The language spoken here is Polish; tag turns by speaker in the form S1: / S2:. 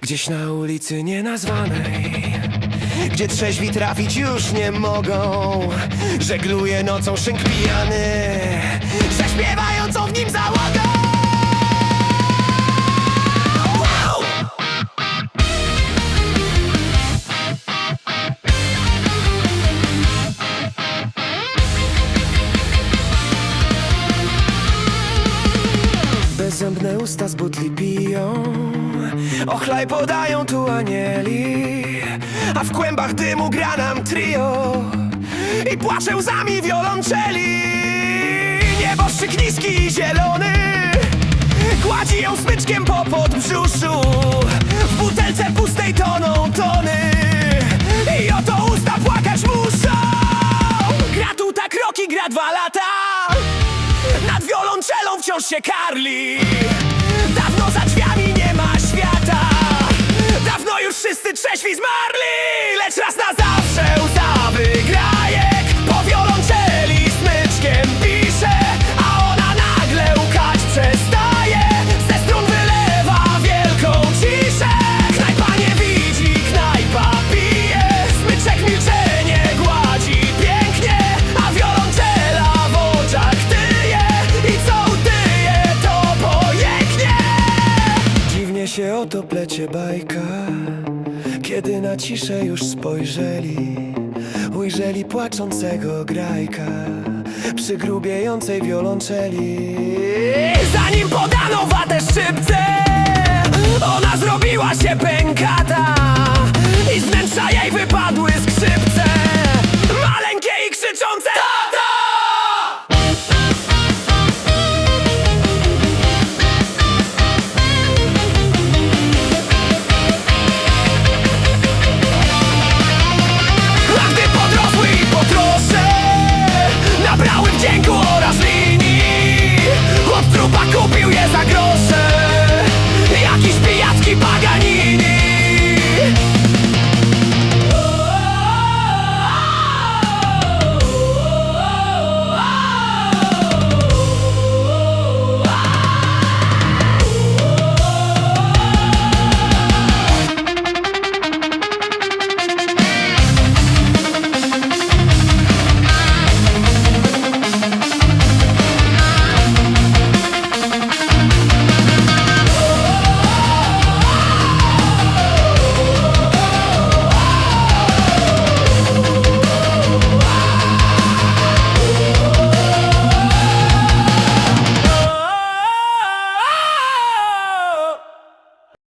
S1: Gdzieś na ulicy nienazwanej Gdzie trzeźwi trafić już nie mogą. Żegluje nocą szynk pijany Zaśpiewającą w nim załogą Bezzębne usta z butli piją. Ochlaj podają tu anieli A w kłębach dymu gra nam trio. I płacze łzami wiolonczeli. Nieboszczyk niski i zielony Gładzi ją smyczkiem po podbrzuszu. W butelce pustej toną tony. I oto usta płakać muszą. Gra tu tak roki, gra dwa lata wciąż się karli. Dawno za drzwiami nie ma świata. Dawno już wszyscy trzeźwi zmarli. Lecz raz na zawsze plecie bajka Kiedy na ciszę już spojrzeli Ujrzeli płaczącego grajka Przy grubiejącej wiolonczeli. Zanim